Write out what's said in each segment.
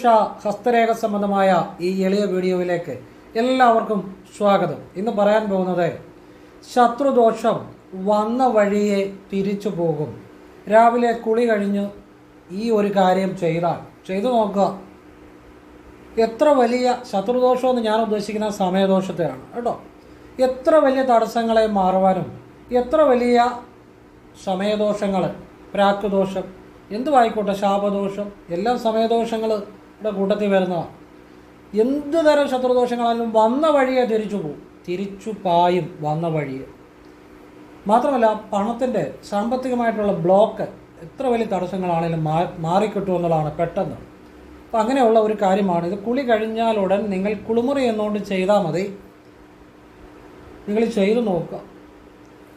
ജ്യോതിഷ ഹസ്തരേഖ സംബന്ധമായ ഈ എളിയ വീഡിയോയിലേക്ക് എല്ലാവർക്കും സ്വാഗതം. ഇന്ന് പറയാൻ പോകുന്നത് ശത്രുദോഷം വന്ന വഴിയെ തിരിച്ചു പോകും. രാവിലെ കുളി കഴിഞ്ഞ് ഈ ഒരു കാര്യം ചെയ്താൽ ചെയ്തു നോക്കുക. എത്ര വലിയ ശത്രുദോഷമെന്ന് ഞാൻ ഉദ്ദേശിക്കുന്ന സമയദോഷത്തെയാണ് കേട്ടോ. എത്ര വലിയ തടസ്സങ്ങളെ മാറുവാനും എത്ര വലിയ സമയദോഷങ്ങൾ പ്രാക്കുദോഷം എന്തുമായിക്കോട്ടെ ശാപദോഷം എല്ലാം സമയദോഷങ്ങളുടെ കൂട്ടത്തിൽ വരുന്നതാണ് എന്ത് തരം ശത്രുദോഷങ്ങളായാലും വന്ന വഴിയെ തിരിച്ചു പോകും തിരിച്ചു പായും വന്ന വഴിയെ. മാത്രമല്ല പണത്തിന്റെ സാമ്പത്തികമായിട്ടുള്ള ബ്ലോക്ക് എത്ര വലിയ തടസ്സങ്ങളാണെങ്കിലും മാ മാറിക്കിട്ടും എന്നുള്ളതാണ് പെട്ടെന്ന്. അപ്പം അങ്ങനെയുള്ള ഒരു കാര്യമാണ്. ഇത് കുളി കഴിഞ്ഞാൽ ഉടൻ നിങ്ങൾ കുളിമുറി എന്നുകൊണ്ട് ചെയ്താൽ മതി. നിങ്ങൾ ചെയ്തു നോക്കുക.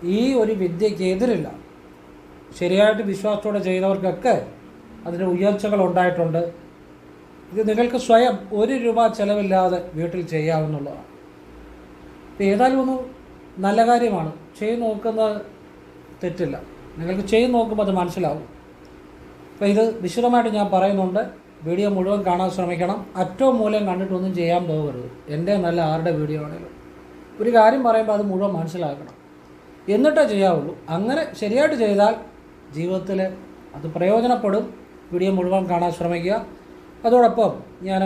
ഈ ഒരു വിദ്യയ്ക്ക് എതിരില്ല. ശരിയായിട്ട് വിശ്വാസത്തോടെ ചെയ്തവർക്കൊക്കെ അതിന് ഉയർച്ചകൾ ഉണ്ടായിട്ടുണ്ട്. ഇത് നിങ്ങൾക്ക് സ്വയം ഒരു രൂപ ചെലവില്ലാതെ വീട്ടിൽ ചെയ്യാവുന്നുള്ളതാണ് ഇത് ഏതായാലും ഒന്ന് നല്ല കാര്യമാണ്. ചെയ്ത് നോക്കുന്നത് തെറ്റില്ല. നിങ്ങൾക്ക് ചെയ്ത് നോക്കുമ്പോൾ അത് മനസ്സിലാവും. അപ്പോൾ ഇത് വിശദമായിട്ട് ഞാൻ പറയുന്നുണ്ട്. വീഡിയോ മുഴുവൻ കാണാൻ ശ്രമിക്കണം. അറ്റവും മൂലം കണ്ടിട്ടൊന്നും ചെയ്യാൻ പോകരുത്. എന്റെ നല്ല ആരുടെ വീഡിയോ ആണെങ്കിലും. ഒരു കാര്യം പറയുമ്പോൾ അത് മുഴുവൻ മനസ്സിലാക്കണം. എന്നിട്ടേ ചെയ്യാവുള്ളൂ. അങ്ങനെ ശരിയായിട്ട് ചെയ്താൽ ജീവിതത്തിൽ അത് പ്രയോജനപ്പെടും. വീഡിയോ മുഴുവൻ കാണാൻ ശ്രമിക്കുക. അതോടൊപ്പം ഞാൻ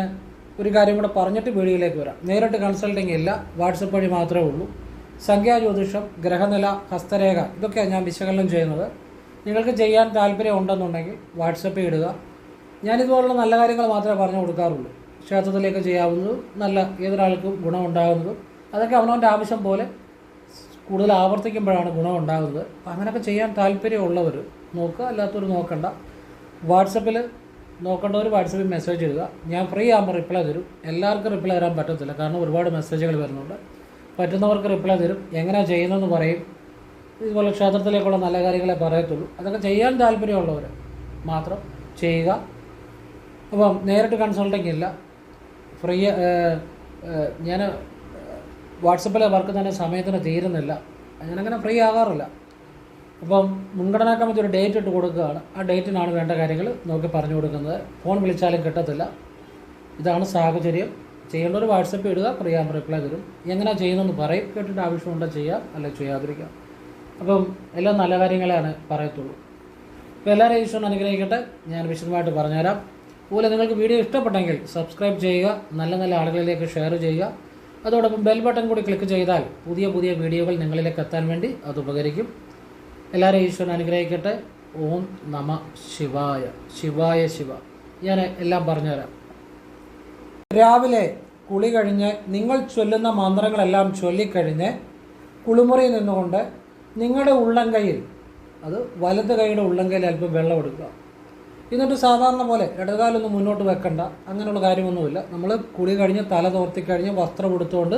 ഒരു കാര്യം കൂടെ പറഞ്ഞിട്ട് വീഡിയോയിലേക്ക് വരാം. നേരിട്ട് കൺസൾട്ടിങ് ഇല്ല വാട്സപ്പ് വഴി മാത്രമേ ഉള്ളൂ. സംഖ്യാജ്യോതിഷം ഗ്രഹനില ഹസ്തരേഖ ഇതൊക്കെയാണ് ഞാൻ വിശകലനം ചെയ്യുന്നത്. നിങ്ങൾക്ക് ചെയ്യാൻ താല്പര്യം ഉണ്ടെന്നുണ്ടെങ്കിൽ വാട്സപ്പിൽ ഇടുക. ഞാനിതുപോലുള്ള നല്ല കാര്യങ്ങൾ മാത്രമേ പറഞ്ഞു കൊടുക്കാറുള്ളൂ. ക്ഷേത്രത്തിലേക്ക് ചെയ്യാവുന്നതും നല്ല ഏതൊരാൾക്കും ഗുണമുണ്ടാകുന്നതും. അതൊക്കെ അവനവന്റെ ആവശ്യം പോലെ കൂടുതൽ ആവർത്തിക്കുമ്പോഴാണ് ഗുണം ഉണ്ടാകുന്നത് അപ്പം അങ്ങനെയൊക്കെ ചെയ്യാൻ താല്പര്യമുള്ളവർ നോക്കുക അല്ലാത്തവർ നോക്കണ്ട. വാട്സപ്പിൽ നോക്കേണ്ടവർ വാട്സപ്പിൽ മെസ്സേജ് ഇടുക. ഞാൻ ഫ്രീ ആകുമ്പോൾ റിപ്ലൈ തരും. എല്ലാവർക്കും റിപ്ലൈ തരാൻ പറ്റത്തില്ല കാരണം ഒരുപാട് മെസ്സേജുകൾ വരുന്നുണ്ട്. പറ്റുന്നവർക്ക് റിപ്ലൈ തരും. എങ്ങനെ ചെയ്യുന്നതെന്ന് പറയും. ഇതുപോലെ ക്ഷേത്രത്തിലേക്കുള്ള നല്ല കാര്യങ്ങളെ പറയത്തുള്ളൂ. അതൊക്കെ ചെയ്യാൻ താല്പര്യമുള്ളവർ മാത്രം ചെയ്യുക. അപ്പം നേരിട്ട് കൺസൾട്ടിങ് ഇല്ല. ഫ്രീ ഞാൻ വാട്സപ്പിലെ വർക്ക് തന്നെ സമയത്തിന് തീരുന്നില്ല. ഞാനങ്ങനെ ഫ്രീ ആകാറില്ല. അപ്പം മുൻഗണനാ കമ്മിറ്റി ഒരു ഡേറ്റ് ഇട്ട് കൊടുക്കുകയാണ്. ആ ഡേറ്റിനാണ് വേണ്ട കാര്യങ്ങൾ നോക്കി പറഞ്ഞു കൊടുക്കുന്നത്. ഫോൺ വിളിച്ചാലും കിട്ടത്തില്ല. ഇതാണ് സാഹചര്യം. ചെയ്യേണ്ട ഒരു വാട്സപ്പ് ഇടുക പ്രിയാൻ റിപ്ലൈ തരും. എങ്ങനെ ചെയ്യുന്നതെന്ന് പറയും. കേട്ടിട്ട് ആവശ്യമുണ്ടോ ചെയ്യാം അല്ലെങ്കിൽ ചെയ്യാതിരിക്കാം. അപ്പം എല്ലാ നല്ല കാര്യങ്ങളെയാണ് പറയത്തുള്ളൂ. അപ്പോൾ എല്ലാവരെയും ഈശ്വരൻ അനുഗ്രഹിക്കട്ടെ. ഞാൻ വിശദമായിട്ട് പറഞ്ഞുതരാം. അതുപോലെ നിങ്ങൾക്ക് വീഡിയോ ഇഷ്ടപ്പെട്ടെങ്കിൽ സബ്സ്ക്രൈബ് ചെയ്യുക നല്ല നല്ല ആളുകളിലേക്ക് ഷെയർ ചെയ്യുക. അതോടൊപ്പം ബെൽ ബട്ടൺ കൂടി ക്ലിക്ക് ചെയ്താൽ പുതിയ പുതിയ വീഡിയോകൾ നിങ്ങളിലേക്ക് എത്താൻ വേണ്ടി അത് ഉപകരിക്കും. എല്ലാവരെയും ഈശ്വരൻ അനുഗ്രഹിക്കട്ടെ. ഓം നമ ശിവായ. ശിവായ ശിവ. ഞാൻ എല്ലാം പറഞ്ഞുതരാം. രാവിലെ കുളി കഴിഞ്ഞ് നിങ്ങൾ ചൊല്ലുന്ന മന്ത്രങ്ങളെല്ലാം ചൊല്ലിക്കഴിഞ്ഞ് കുളിമുറിയിൽ നിന്നുകൊണ്ട് നിങ്ങളുടെ ഉള്ളംകൈയിൽ അത് വലത് കൈയുടെ ഉള്ളംകൈയിൽ അല്പം വെള്ളം എടുക്കുക. എന്നിട്ട് സാധാരണ പോലെ ഇടകാലൊന്നും മുന്നോട്ട് വെക്കണ്ട. അങ്ങനെയുള്ള കാര്യമൊന്നുമില്ല. നമ്മൾ കുളി കഴിഞ്ഞ് തല തോർത്തി കഴിഞ്ഞ് വസ്ത്രം എടുത്തുകൊണ്ട്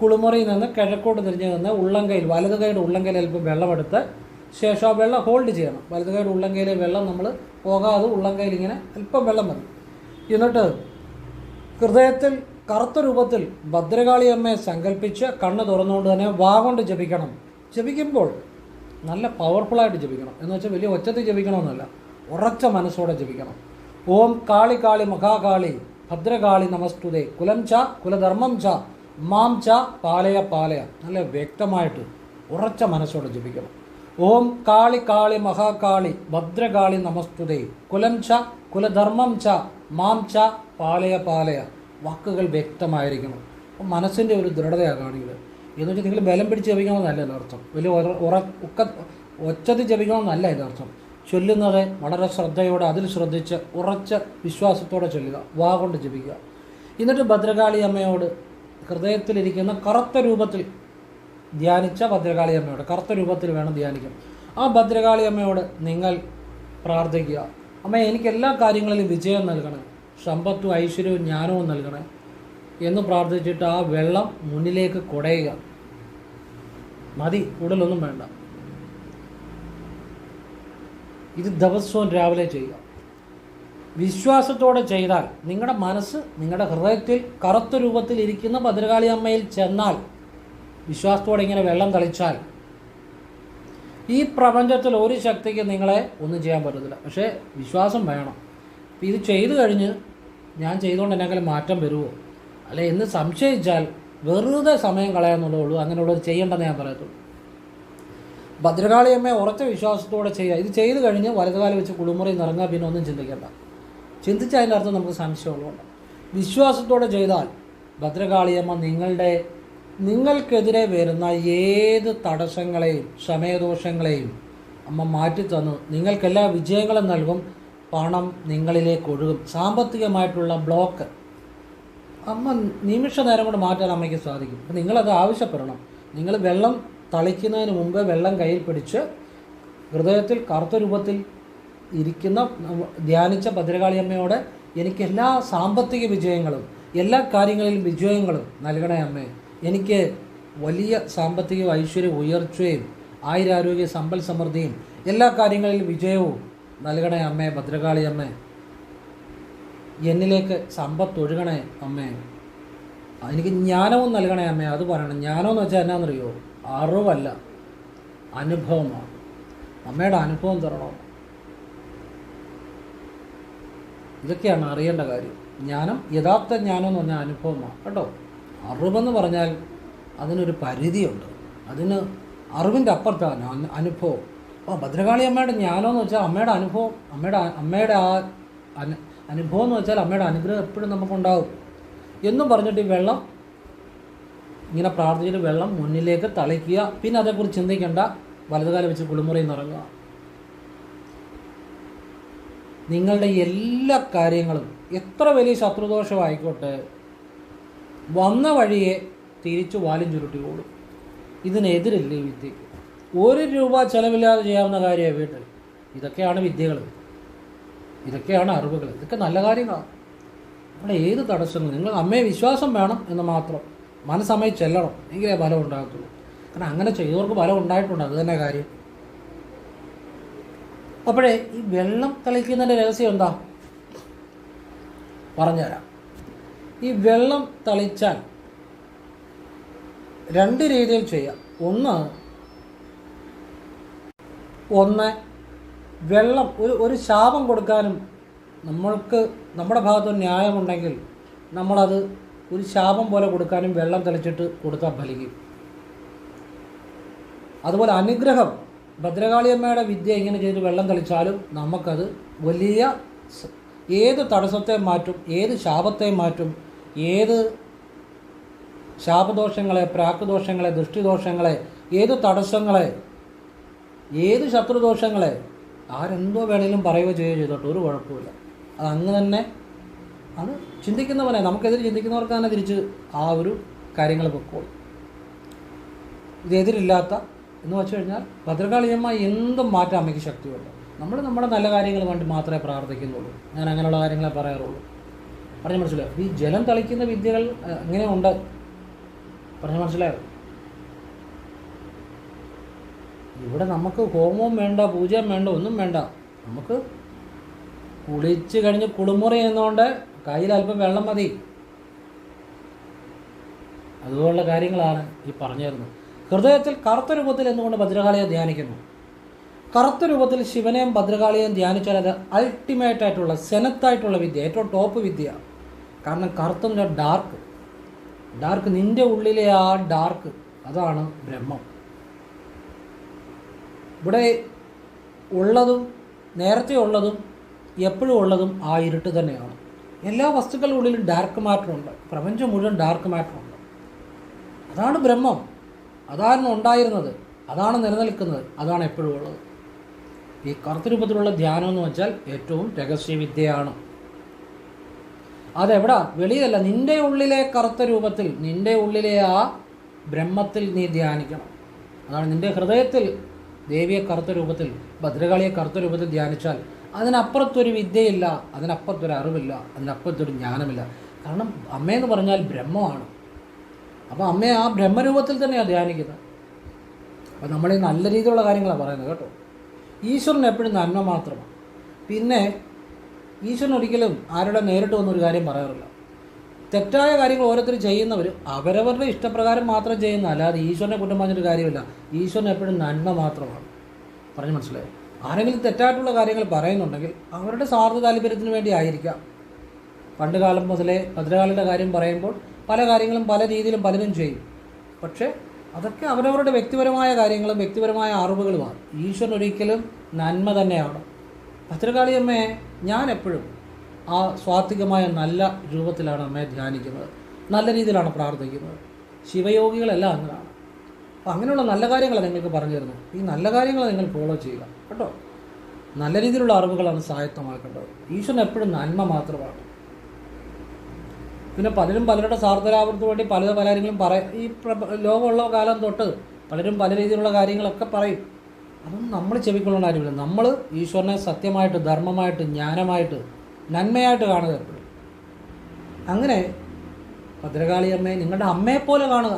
കുളിമുറിയിൽ നിന്ന് കിഴക്കോട്ട് തിരിഞ്ഞ് നിന്ന് ഉള്ളംകൈയിൽ വലത് കൈയുടെ ഉള്ളംകൈയിൽ അല്പം വെള്ളമെടുത്ത് ശേഷം ആ വെള്ളം ഹോൾഡ് ചെയ്യണം. വലത് കൈയുടെ ഉള്ളംകൈയിലെ വെള്ളം നമ്മൾ പോകാതെ ഉള്ളംകൈയിൽ ഇങ്ങനെ അല്പം വെള്ളം മതി. എന്നിട്ട് ഹൃദയത്തിൽ കറുത്ത രൂപത്തിൽ ഭദ്രകാളി അമ്മയെ സങ്കല്പിച്ച് കണ്ണ് തുറന്നുകൊണ്ട് തന്നെ വാ കൊണ്ട് ജപിക്കണം. ജപിക്കുമ്പോൾ നല്ല പവർഫുള്ളായിട്ട് ജപിക്കണം. എന്ന് വെച്ചാൽ വലിയ ഒച്ചത്തിൽ ജപിക്കണമെന്നല്ല ഉറച്ച മനസ്സോടെ ജപിക്കണം. ഓം കാളി കാളി മഹാകാളി ഭദ്രകാളി നമസ്തുതേ. കുലം ച കുലധർമ്മം ച മാം ച പാലയ പാലയ. നല്ല വ്യക്തമായിട്ട് ഉറച്ച മനസ്സോടെ ജപിക്കണം. ഓം കാളി കാളി മഹാകാളി ഭദ്രകാളി നമസ്തുതേ. കുലം ച കുലധർമ്മം ച മാം ച പാലയ പാലയ. വാക്കുകൾ വ്യക്തമായിരിക്കണം. അപ്പം മനസ്സിന്റെ ഒരു ദൃഢതയാണ് കാണിക്കുന്നത്. എന്ന് വെച്ചാൽ നിങ്ങൾ ബലം പിടിച്ച് ജപിക്കണമെന്നല്ല ഇതിനർത്ഥം. വലിയ ഉറ ഉക്ക ഒച്ചത്തിൽ ജപിക്കണമെന്നല്ല ഇതിനർത്ഥം. ചൊല്ലുന്നത് വളരെ ശ്രദ്ധയോടെ അതിൽ ശ്രദ്ധിച്ച് ഉറച്ച വിശ്വാസത്തോടെ ചൊല്ലുക വാ കൊണ്ട് ജപിക്കുക. എന്നിട്ട് ഭദ്രകാളി അമ്മയോട് ഹൃദയത്തിലിരിക്കുന്ന കറുത്ത രൂപത്തിൽ ധ്യാനിച്ച ഭദ്രകാളി അമ്മയോട് കറുത്ത രൂപത്തിൽ വേണം ധ്യാനിക്കാൻ. ആ ഭദ്രകാളി അമ്മയോട് നിങ്ങൾ പ്രാർത്ഥിക്കുക. അമ്മ എനിക്ക് എല്ലാ കാര്യങ്ങളിലും വിജയം നൽകണേ സമ്പത്തും ഐശ്വര്യവും ജ്ഞാനവും നൽകണേ എന്ന് പ്രാർത്ഥിച്ചിട്ട് ആ വെള്ളം മുന്നിലേക്ക് കുടയുക. മതി കൂടുതലൊന്നും വേണ്ട. ഇത് ദിവസവും രാവിലെ ചെയ്യുക. വിശ്വാസത്തോടെ ചെയ്താൽ നിങ്ങളുടെ മനസ്സ് നിങ്ങളുടെ ഹൃദയത്തിൽ കറുത്ത രൂപത്തിൽ ഇരിക്കുന്ന ഭദ്രകാളി അമ്മയിൽ ചെന്നാൽ വിശ്വാസത്തോടെ ഇങ്ങനെ വെള്ളം തളിച്ചാൽ ഈ പ്രപഞ്ചത്തിൽ ഒരു ശക്തിക്ക് നിങ്ങളെ ഒന്നും ചെയ്യാൻ പറ്റത്തില്ല. പക്ഷേ വിശ്വാസം വേണം. അപ്പം ഇത് ചെയ്തു കഴിഞ്ഞ് ഞാൻ ചെയ്തുകൊണ്ട് എന്നെങ്കിലും മാറ്റം വരുമോ അല്ലെ എന്ന് സംശയിച്ചാൽ വെറുതെ സമയം കളയാന്നുള്ളേ ഉള്ളൂ. അങ്ങനെയുള്ളത് ചെയ്യേണ്ടെന്ന് ഞാൻ പറയത്തുള്ളൂ. ഭദ്രകാളിയമ്മയെ ഉറച്ച വിശ്വാസത്തോടെ ചെയ്യുക. ഇത് ചെയ്തു കഴിഞ്ഞ് വലതുകാലം വെച്ച് കുളിമുറി നിറങ്ങാൻ പിന്നെ ഒന്നും ചിന്തിക്കേണ്ട. ചിന്തിച്ചതിന്റെ അർത്ഥം നമുക്ക് സംശയമുള്ളതുകൊണ്ട് വിശ്വാസത്തോടെ ചെയ്താൽ ഭദ്രകാളിയമ്മ നിങ്ങളുടെ നിങ്ങൾക്കെതിരെ വരുന്ന ഏത് തടസ്സങ്ങളെയും സമയദോഷങ്ങളെയും അമ്മ മാറ്റി മാറ്റിത്തന്നു. നിങ്ങൾക്കെല്ലാ വിജയങ്ങളും നൽകും. പണം നിങ്ങളിലേക്ക് ഒഴുകും. സാമ്പത്തികമായിട്ടുള്ള ബ്ലോക്ക് അമ്മ നിമിഷ നേരം കൊണ്ട് മാറ്റാൻ അമ്മയ്ക്ക് സാധിക്കും. അപ്പം നിങ്ങളത് ആവശ്യപ്പെടണം. നിങ്ങൾ വെള്ളം തളിക്കുന്നതിന് മുമ്പ് വെള്ളം കയ്യിൽ പിടിച്ച് ഹൃദയത്തിൽ കറുത്ത രൂപത്തിൽ ഇരിക്കുന്ന ധ്യാനിച്ച ഭദ്രകാളി അമ്മയോട് എനിക്ക് എല്ലാ സാമ്പത്തിക വിജയങ്ങളും എല്ലാ കാര്യങ്ങളിലും വിജയങ്ങളും നൽകണേ അമ്മേ. എനിക്ക് വലിയ സാമ്പത്തിക ഐശ്വര്യ ഉയർച്ചയും ആയുരാരോഗ്യ സമ്പൽ സമൃദ്ധിയും എല്ലാ കാര്യങ്ങളിലും വിജയവും നൽകണേ അമ്മേ ഭദ്രകാളി അമ്മേ. എന്നിലേക്ക് സമ്പത്തൊഴുകണേ അമ്മേ. എനിക്ക് ജ്ഞാനവും നൽകണേ അമ്മേ അത് പറയണം. ജ്ഞാനം എന്ന് വെച്ചാൽ എന്നാണെന്നറിയോ അറിവല്ല അനുഭവമാണ്. അമ്മയുടെ അനുഭവം തരണോ? ഇതൊക്കെയാണ് അറിയേണ്ട കാര്യം. ജ്ഞാനം യഥാർത്ഥ ജ്ഞാനം എന്ന് പറഞ്ഞാൽ അനുഭവമാണ്. കേട്ടോ? അറിവെന്ന് പറഞ്ഞാൽ അതിനൊരു പരിധിയുണ്ട്. അതിന് അറിവിന്റെ അപ്പുറത്താണ് അനുഭവം. അപ്പോൾ ഭദ്രകാളി അമ്മയുടെ ജ്ഞാനം എന്ന് വെച്ചാൽ അമ്മയുടെ അനുഭവം അമ്മയുടെ അമ്മയുടെ ആ അനു അനുഭവം എന്ന് വെച്ചാൽ അമ്മയുടെ അനുഗ്രഹം എപ്പോഴും നമുക്കുണ്ടാവും. എന്നും പറഞ്ഞിട്ട് ഈ വെള്ളം ഇങ്ങനെ പ്രാർത്ഥിച്ചിട്ട് വെള്ളം മുന്നിലേക്ക് തളിക്കുക. പിന്നെ അതേക്കുറിച്ച് ചിന്തിക്കേണ്ട. വലതുകാലം വെച്ച് കുളിമുറിയിൽ നിറങ്ങുക. നിങ്ങളുടെ എല്ലാ കാര്യങ്ങളും എത്ര വലിയ ശത്രുദോഷമായിക്കോട്ടെ വന്ന വഴിയെ തിരിച്ചു വാലും ചുരുട്ടി ഓടും. ഇതിനെതിരില്ല ഈ വിദ്യക്ക് ഒരു രൂപ ചിലവില്ലാതെ ചെയ്യാവുന്ന കാര്യമാണ് വീട്ടിൽ. ഇതൊക്കെയാണ് വിദ്യകൾ ഇതൊക്കെയാണ് അറിവുകൾ ഇതൊക്കെ നല്ല കാര്യങ്ങളാണ് അവിടെ ഏത് തടസ്സങ്ങളും നിങ്ങൾ അമ്മയെ വിശ്വാസം വേണം എന്ന് മാത്രം മനസ്സമ്മയിൽ ചെല്ലണം. എങ്കിലേ ഫലം ഉണ്ടാകത്തുള്ളൂ. കാരണം അങ്ങനെ ചെയ്തവർക്ക് ഫലം ഉണ്ടായിട്ടുണ്ട്. അത് തന്നെ കാര്യം. അപ്പോഴേ ഈ വെള്ളം തളിക്കുന്നതിന്റെ രഹസ്യം എന്താ? പറഞ്ഞുതരാം. ഈ വെള്ളം തളിച്ചാൽ രണ്ട് രീതിയിൽ ചെയ്യാം. ഒന്ന് ഒന്ന് വെള്ളം ഒരു ഒരു ശാപം കൊടുക്കാനും നമ്മൾക്ക് നമ്മുടെ ഭാഗത്ത് ന്യായമുണ്ടെങ്കിൽ നമ്മളത് ഒരു ശാപം പോലെ കൊടുക്കാനും വെള്ളം തെളിച്ചിട്ട് കൊടുത്താൽ ഫലിക്കും. അതുപോലെ അനുഗ്രഹം ഭദ്രകാളിയമ്മയുടെ വിദ്യ ഇങ്ങനെ ചെയ്ത് വെള്ളം തെളിച്ചാലും നമുക്കത് വലിയ ഏത് തടസ്സത്തെ മാറ്റും ഏത് ശാപത്തെ മാറ്റും ഏത് ശാപദോഷങ്ങളെ പ്രാക്കുദോഷങ്ങളെ ദൃഷ്ടിദോഷങ്ങളെ ഏത് തടസ്സങ്ങളെ ഏത് ശത്രുദോഷങ്ങളെ ആരെന്തോ വേണേലും പറയുകയോ ചെയ്യുകയോ ചെയ്തോട്ടെ ഒരു കുഴപ്പമില്ല അത് അങ്ങ് തന്നെ അത് ചിന്തിക്കുന്നവനെ നമുക്കെതിരെ ചിന്തിക്കുന്നവർക്ക് തന്നെ തിരിച്ച് ആ ഒരു കാര്യങ്ങൾ പൊക്കോളും. ഇതെതിരില്ലാത്ത എന്ന് വെച്ച് കഴിഞ്ഞാൽ ഭദ്രകാളിയമ്മ എന്തും മാറ്റാൻ അമ്മയ്ക്ക് ശക്തിയുണ്ട്. നമ്മൾ നമ്മുടെ നല്ല കാര്യങ്ങൾ വേണ്ടി മാത്രമേ പ്രാർത്ഥിക്കുന്നുള്ളൂ. ഞാൻ അങ്ങനെയുള്ള കാര്യങ്ങളെ പറയാറുള്ളൂ. പറഞ്ഞു മനസ്സിലായോ? ഈ ജലം തളിക്കുന്ന വിദ്യകൾ അങ്ങനെ എങ്ങനെയുണ്ട് പറഞ്ഞു മനസ്സിലായോ? ഇവിടെ നമുക്ക് ഹോമവും വേണ്ട പൂജയും വേണ്ട ഒന്നും വേണ്ട. നമുക്ക് കുളിച്ച് കഴിഞ്ഞ് കുളിമുറി എന്നുകൊണ്ട് കയ്യിൽ അല്പം വെള്ളം മതി. അതുപോലുള്ള കാര്യങ്ങളാണ് ഈ പറഞ്ഞു തരുന്നത് ഹൃദയത്തിൽ കറുത്ത രൂപത്തിൽ എന്തുകൊണ്ട് ഭദ്രകാളിയെ ധ്യാനിക്കുന്നു? കറുത്ത രൂപത്തിൽ ശിവനെയും ഭദ്രകാളിയെയും ധ്യാനിച്ചാൽ അത് അൾട്ടിമേറ്റ് ആയിട്ടുള്ള സെനത്തായിട്ടുള്ള വിദ്യ ഏറ്റവും ടോപ്പ് വിദ്യ. കാരണം കറുത്തതിന്റെ ഡാർക്ക് ഡാർക്ക് നിന്റെ ഉള്ളിലെ ആ ഡാർക്ക് അതാണ് ബ്രഹ്മം. ഇവിടെ ഉള്ളതും നേരത്തെ ഉള്ളതും എപ്പോഴും ഉള്ളതും ആ ഇരുട്ട് തന്നെയാണ്. എല്ലാ വസ്തുക്കളുടെ ഉള്ളിലും ഡാർക്ക് മാറ്ററുണ്ട് പ്രപഞ്ചം മുഴുവൻ ഡാർക്ക് മാറ്ററുണ്ട് അതാണ് ബ്രഹ്മം. അതാണ് ഉണ്ടായിരുന്നത്. അതാണ് നിലനിൽക്കുന്നത്. അതാണ് എപ്പോഴും ഉള്ളത്. ഈ കറുത്ത രൂപത്തിലുള്ള ധ്യാനം എന്ന് വെച്ചാൽ ഏറ്റവും രഹസ്യവിദ്യയാണ്. അതെവിടാ? വെളിയിലല്ല. നിന്റെ ഉള്ളിലെ കറുത്ത രൂപത്തിൽ നിന്റെ ഉള്ളിലെ ആ ബ്രഹ്മത്തിൽ നീ ധ്യാനിക്കണം. അതാണ് നിന്റെ ഹൃദയത്തിൽ ദേവിയെ കറുത്ത രൂപത്തിൽ ഭദ്രകാളിയെ കറുത്ത രൂപത്തിൽ ധ്യാനിച്ചാൽ അതിനപ്പുറത്തൊരു വിദ്യയില്ല അതിനപ്പുറത്തൊരു അറിവില്ല അതിനപ്പുറത്തൊരു ജ്ഞാനമില്ല. കാരണം അമ്മയെന്ന് പറഞ്ഞാൽ ബ്രഹ്മമാണ്. അപ്പോൾ അമ്മയെ ആ ബ്രഹ്മരൂപത്തിൽ തന്നെയാണ് ധ്യാനിക്കുന്നത്. അപ്പോൾ നമ്മൾ ഈ നല്ല രീതിയിലുള്ള കാര്യങ്ങളാണ് പറയുന്നത് കേട്ടോ. ഈശ്വരൻ എപ്പോഴും നന്മ മാത്രമാണ്. പിന്നെ ഈശ്വരൻ ഒരിക്കലും ആരുടെ നേരിട്ട് വന്നൊരു കാര്യം പറയാറില്ല. തെറ്റായ കാര്യങ്ങൾ ഓരോരുത്തർ ചെയ്യുന്നവർ അവരവരുടെ ഇഷ്ടപ്രകാരം മാത്രം ചെയ്യുന്ന അല്ലാതെ ഈശ്വരനെ കുറ്റം പറഞ്ഞിട്ട് കാര്യമില്ല. ഈശ്വരൻ എപ്പോഴും നന്മ മാത്രമാണ്. പറഞ്ഞു മനസ്സിലായോ? ആരെങ്കിലും തെറ്റായിട്ടുള്ള കാര്യങ്ങൾ പറയുന്നുണ്ടെങ്കിൽ അവരുടെ സ്വാർത്ഥ താല്പര്യത്തിന് വേണ്ടി ആയിരിക്കാം. പണ്ട് കാലം മുതലേ ഭദ്രകാലിന്റെ കാര്യം പറയുമ്പോൾ പല കാര്യങ്ങളും പല രീതിയിലും പലരും ചെയ്യും. പക്ഷേ അതൊക്കെ അവരവരുടെ വ്യക്തിപരമായ കാര്യങ്ങളും വ്യക്തിപരമായ അറിവുകളുമാണ്. ഈശ്വരൻ ഒരിക്കലും നന്മ തന്നെയാണ്. ഭദ്രകാളിയമ്മയെ ഞാൻ എപ്പോഴും ആ സ്വാത്വികമായ നല്ല രൂപത്തിലാണ് അമ്മയെ ധ്യാനിക്കുന്നത്. നല്ല രീതിയിലാണ് പ്രാർത്ഥിക്കുന്നത്. ശിവയോഗികളെല്ലാം അങ്ങനെയാണ് അപ്പം അങ്ങനെയുള്ള നല്ല കാര്യങ്ങൾ നിങ്ങൾക്ക് പറഞ്ഞു തരുന്നു ഈ നല്ല കാര്യങ്ങൾ നിങ്ങൾ ഫോളോ ചെയ്യുക. കേട്ടോ? നല്ല രീതിയിലുള്ള അറിവുകളാണ് സായത്തമാക്കേണ്ടത്. ഈശ്വരൻ എപ്പോഴും നന്മ മാത്രമാണ്. പിന്നെ പലരും പലരുടെ സ്വാർത്ഥലാഭത്തിന് വേണ്ടി പല പല കാര്യങ്ങളും പറയും ഈ ലോകമുള്ള കാലം തൊട്ട് പലരും പല രീതിയിലുള്ള കാര്യങ്ങളൊക്കെ പറയും. അതൊന്നും നമ്മൾ ചെവിക്കൊള്ളേണ്ട കാര്യമില്ല. നമ്മൾ ഈശ്വരനെ സത്യമായിട്ട് ധർമ്മമായിട്ട് ജ്ഞാനമായിട്ട് നന്മയായിട്ട് കാണുക. എപ്പോഴും അങ്ങനെ ഭദ്രകാളി അമ്മയെ നിങ്ങളുടെ അമ്മയെപ്പോലെ കാണുക.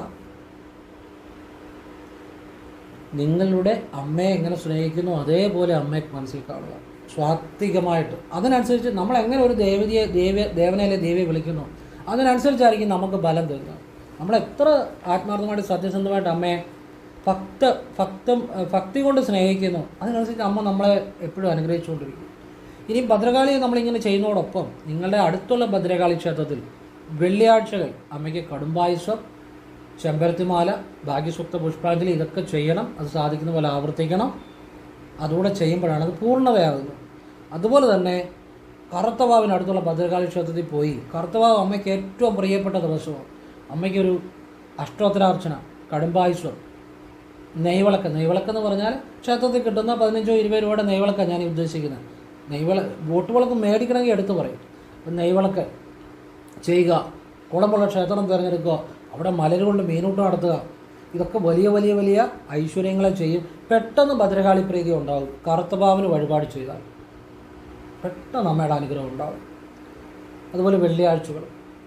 നിങ്ങളുടെ അമ്മയെ എങ്ങനെ സ്നേഹിക്കുന്നു അതേപോലെ അമ്മയെ മനസ്സിൽ കാണുക. സ്വാത്വികമായിട്ട്. അതിനനുസരിച്ച് നമ്മൾ എങ്ങനെ ഒരു ദേവതയെ ദേവ ദേവനെ ദേവിയെ വിളിക്കുന്നു അതിനനുസരിച്ചായിരിക്കും നമുക്ക് ബലം തരുന്നത് നമ്മൾ എത്ര ആത്മാർത്ഥമായിട്ട് സത്യസന്ധമായിട്ട് അമ്മയെ ഭക്ത ഭക്തം ഭക്തി കൊണ്ട് സ്നേഹിക്കുന്നു. അതിനനുസരിച്ച് അമ്മ നമ്മളെ എപ്പോഴും അനുഗ്രഹിച്ചുകൊണ്ടിരിക്കും. ഇനി ഭദ്രകാളിയെ നമ്മളിങ്ങനെ ചെയ്യുന്നതോടൊപ്പം നിങ്ങളുടെ അടുത്തുള്ള ഭദ്രകാളി ക്ഷേത്രത്തിൽ വെള്ളിയാഴ്ചകൾ അമ്മയ്ക്ക് കടുംബായുസം ചെമ്പരത്തിമാല ഭാഗ്യസുക്ത പുഷ്പാഞ്ജലി ഇതൊക്കെ ചെയ്യണം. അത് സാധിക്കുന്ന പോലെ ആവർത്തിക്കണം. അതുകൂടെ ചെയ്യുമ്പോഴാണ് അത് പൂർണതയാകുന്നത്. അതുപോലെ തന്നെ കറുത്തവാവിനടുത്തുള്ള ഭദ്രകാളി ക്ഷേത്രത്തിൽ പോയി കറുത്തവാവ് അമ്മയ്ക്ക് ഏറ്റവും പ്രിയപ്പെട്ട ദിവസമാണ്. അമ്മയ്ക്കൊരു അഷ്ടോത്തരാർച്ചന കടുംബായുസം നെയ്വിളക്ക്. നെയ്വിളക്ക് എന്ന് പറഞ്ഞാൽ ക്ഷേത്രത്തിൽ കിട്ടുന്ന പതിനഞ്ചോ ഇരുപത് രൂപയുടെ നെയ്വിളക്കാണ് ഞാൻ ഉദ്ദേശിക്കുന്നത്. നെയ്വിള വോട്ടുവിളക്ക് മേടിക്കണമെങ്കിൽ എടുത്തു പറയും. അപ്പം നെയ്വിളക്ക് ചെയ്യുക കുളമ്പുള്ള ക്ഷേത്രം തിരഞ്ഞെടുക്കുക അവിടെ മലരുകൊണ്ട് മീനൂട്ടം നടത്തുക ഇതൊക്കെ വലിയ വലിയ വലിയ ഐശ്വര്യങ്ങളെ ചെയ്യും. പെട്ടെന്ന് ഭദ്രകാളി പ്രീതി ഉണ്ടാകും കറുത്തഭാവന് വഴിപാട് ചെയ്താൽ പെട്ടെന്ന് അമ്മയുടെ അനുഗ്രഹം ഉണ്ടാകും അതുപോലെ വെള്ളിയാഴ്ചകൾ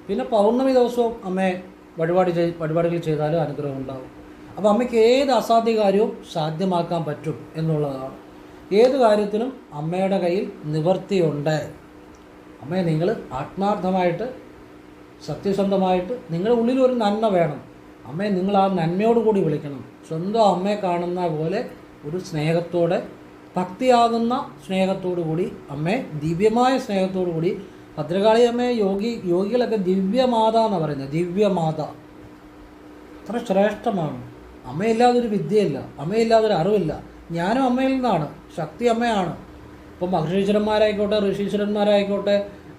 പിന്നെ പൗർണമി ദിവസവും അമ്മയെ വഴിപാട് ചെയ് വഴിപാടുകൾ ചെയ്താലും അനുഗ്രഹം ഉണ്ടാകും അപ്പോൾ അമ്മയ്ക്ക് ഏത് അസാധ്യ കാര്യവും സാധ്യമാക്കാൻ പറ്റും എന്നുള്ളതാണ്. ഏത് കാര്യത്തിനും അമ്മയുടെ കയ്യിൽ നിവർത്തിയുണ്ട്. അമ്മയെ നിങ്ങൾ ആത്മാർത്ഥമായിട്ട് സത്യസന്ധമായിട്ട് നിങ്ങളുടെ ഉള്ളിൽ ഒരു നന്മ വേണം. അമ്മയെ നിങ്ങൾ ആ നന്മയോടുകൂടി വിളിക്കണം. സ്വന്തം അമ്മയെ കാണുന്ന പോലെ ഒരു സ്നേഹത്തോടെ ഭക്തിയാകുന്ന സ്നേഹത്തോടു കൂടി അമ്മയെ ദിവ്യമായ സ്നേഹത്തോടു കൂടി ഭദ്രകാളി അമ്മയെ യോഗി യോഗികളൊക്കെ ദിവ്യമാത എന്ന് പറയുന്നത്. ദിവ്യമാത. അത്ര ശ്രേഷ്ഠമാണ്. അമ്മയില്ലാതെ ഒരു വിദ്യയില്ല അമ്മയില്ലാതെ ഒരു അറിവില്ല. ഞാനും അമ്മയിൽ നിന്നാണ് ശക്തി അമ്മയാണ്. ഇപ്പം മഹർഷീശ്വരന്മാരായിക്കോട്ടെ ഋഷീശ്വരന്മാരായിക്കോട്ടെ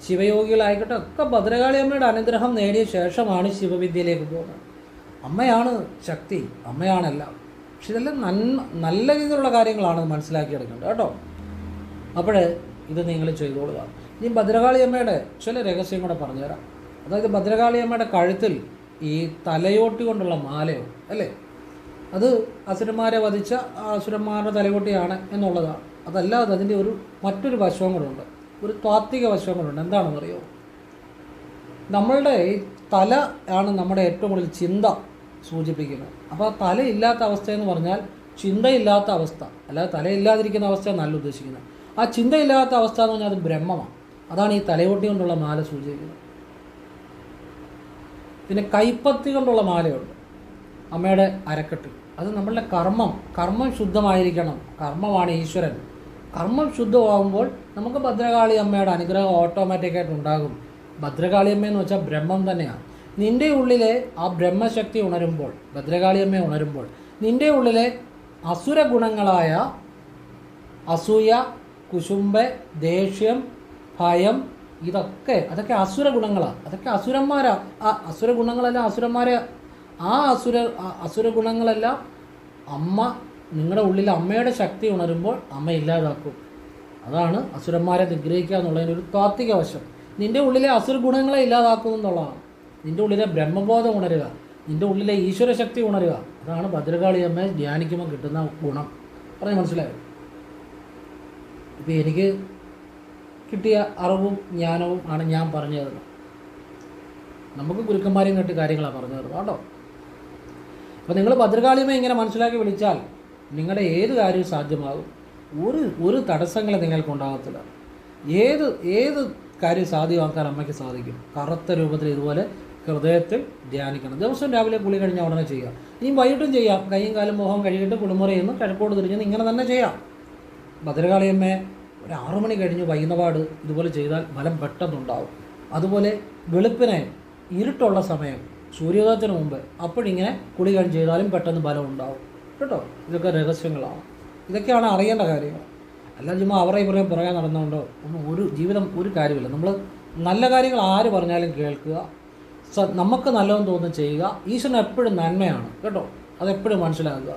ശിവയോഗികളായിക്കോട്ടെ ഒക്കെ ഭദ്രകാളി അമ്മയുടെ അനുഗ്രഹം നേടിയ ശേഷമാണ് ശിവവിദ്യയിലേക്ക് പോകുന്നത്. അമ്മയാണ് ശക്തി അമ്മയാണെല്ലാം. പക്ഷെ ഇതെല്ലാം നന്മ നല്ല രീതിയിലുള്ള കാര്യങ്ങളാണ് മനസ്സിലാക്കിയെടുക്കേണ്ടത് കേട്ടോ. അപ്പോൾ ഇത് നിങ്ങൾ ചെയ്തോളുക. ഇനി ഭദ്രകാളി അമ്മയുടെ ചില രഹസ്യം കൂടെ പറഞ്ഞുതരാം. അതായത് ഭദ്രകാളി അമ്മയുടെ കഴുത്തിൽ ഈ തലയോട്ടി കൊണ്ടുള്ള മാലയോ അല്ലേ? അത് അസുരന്മാരെ വധിച്ച അസുരന്മാരുടെ തലയോട്ടിയാണ് എന്നുള്ളതാണ്. അതല്ലാതെ അതിന്റെ ഒരു മറ്റൊരു വശവും കൂടെ ഒരു താത്വിക വശവും കൂടെ എന്താണെന്ന് അറിയോ നമ്മളുടെ ഈ തല ആണ് നമ്മുടെ ഏറ്റവും കൂടുതൽ ചിന്ത സൂചിപ്പിക്കുന്നത്. അപ്പോൾ തല ഇല്ലാത്ത അവസ്ഥ എന്ന് പറഞ്ഞാൽ ചിന്തയില്ലാത്ത അവസ്ഥ. അല്ലാതെ തലയില്ലാതിരിക്കുന്ന അവസ്ഥ നല്ല ഉദ്ദേശിക്കുന്നത്. ആ ചിന്തയില്ലാത്ത അവസ്ഥ എന്ന് പറഞ്ഞാൽ അത് ബ്രഹ്മമാണ്. അതാണ് ഈ തലയോട്ടി കൊണ്ടുള്ള മാല സൂചിപ്പിക്കുന്നത്. പിന്നെ കൈപ്പത്തി കൊണ്ടുള്ള മാലയുണ്ട്. അമ്മയുടെ അരക്കെട്ട്. അത് നമ്മളുടെ കർമ്മം കർമ്മം ശുദ്ധമായിരിക്കണം. കർമ്മമാണ് ഈശ്വരൻ. കർമ്മം ശുദ്ധമാകുമ്പോൾ നമുക്ക് ഭദ്രകാളി അമ്മയുടെ അനുഗ്രഹം ഓട്ടോമാറ്റിക്കായിട്ട് ഉണ്ടാകും. ഭദ്രകാളി അമ്മ എന്ന് വെച്ചാൽ ബ്രഹ്മം തന്നെയാണ് നിന്റെ ഉള്ളിലെ ആ ബ്രഹ്മശക്തി ഉണരുമ്പോൾ ഭദ്രകാളി അമ്മയെ ഉണരുമ്പോൾ നിന്റെ ഉള്ളിലെ അസുര ഗുണങ്ങളായ അസൂയ കുശുംബ ദേഷ്യം ഭയം ഇതൊക്കെ അതൊക്കെ അസുര ഗുണങ്ങളാണ് അതൊക്കെ അസുരന്മാരാ. ആ അസുര ഗുണങ്ങളെല്ലാം അസുരന്മാരെ ആ അസുര അസുര ഗുണങ്ങളെല്ലാം അമ്മ നിങ്ങളുടെ ഉള്ളിൽ അമ്മയുടെ ശക്തി ഉണരുമ്പോൾ അമ്മ ഇല്ലാതാക്കും. അതാണ് അസുരന്മാരെ നിഗ്രഹിക്കുക എന്നുള്ളതിന്റെ ഒരു താത്വിക വശം. നിന്റെ ഉള്ളിലെ അസുര ഗുണങ്ങളെ ഇല്ലാതാക്കും എന്നുള്ളതാണ്. നിന്റെ ഉള്ളിലെ ബ്രഹ്മബോധം ഉണരുക. നിന്റെ ഉള്ളിലെ ഈശ്വര ശക്തി ഉണരുക. അതാണ് ഭദ്രകാളി അമ്മയെ ധ്യാനിക്കുമ്പോൾ കിട്ടുന്ന ഗുണം. പറഞ്ഞ് മനസ്സിലായോ? ഇപ്പം എനിക്ക് കിട്ടിയ അറിവും ജ്ഞാനവും ആണ് ഞാൻ പറഞ്ഞു തരുന്നത് നമുക്ക് ഗുരുക്കന്മാരെയും കേട്ട് കാര്യങ്ങളാണ് പറഞ്ഞു തരുന്നത് കേട്ടോ. അപ്പോൾ നിങ്ങൾ ഭദ്രകാളിയമ്മ ഇങ്ങനെ മനസ്സിലാക്കി വിളിച്ചാൽ നിങ്ങളുടെ ഏത് കാര്യവും സാധ്യമാകും. ഒരു ഒരു തടസ്സങ്ങൾ നിങ്ങൾക്കുണ്ടാകത്തില്ല ഏത് ഏത് കാര്യം സാധ്യമാക്കാൻ അമ്മയ്ക്ക് സാധിക്കും. കറുത്ത രൂപത്തിൽ ഇതുപോലെ ഹൃദയത്തിൽ ധ്യാനിക്കണം. ദിവസം രാവിലെ കുളി കഴിഞ്ഞാൽ ഉടനെ ചെയ്യാം. ഇനി വൈകിട്ടും ചെയ്യാം. കൈയും കാലും മുഖം കഴുകിയിട്ട് കുളിമുറയിൽ നിന്ന് കിഴക്കോട് തിരിഞ്ഞ് ഇങ്ങനെ തന്നെ ചെയ്യാം. ഭദ്രകാളിയമ്മയെ ഒരു ആറു മണി കഴിഞ്ഞ് വൈകുന്നപാട് ഇതുപോലെ ചെയ്താൽ ഫലം പെട്ടെന്നുണ്ടാവും. അതുപോലെ വെളുപ്പിനെ ഇരുട്ടുള്ള സമയം സൂര്യോദയത്തിന് മുമ്പ് അപ്പോഴിങ്ങനെ കുളി കഴിഞ്ഞ് ചെയ്താലും പെട്ടെന്ന് ബലം ഉണ്ടാവും. കേട്ടോ? ഇതൊക്കെ രഹസ്യങ്ങളാണ്. ഇതൊക്കെയാണ് അറിയേണ്ട കാര്യങ്ങൾ. അല്ലാതെ ചുമ്മാ അവരെ ഇവരെ പുറകെ നടന്നുകൊണ്ടോ ഒന്നും ഒരു ജീവിതം ഒരു കാര്യമില്ല. നമ്മൾ നല്ല കാര്യങ്ങൾ ആര് പറഞ്ഞാലും കേൾക്കുക. സ നമുക്ക് നല്ലതെന്ന് തോന്നുന്നു ചെയ്യുക. ഈശ്വരൻ എപ്പോഴും നന്മയാണ്. കേട്ടോ? അതെപ്പോഴും മനസ്സിലാക്കുക.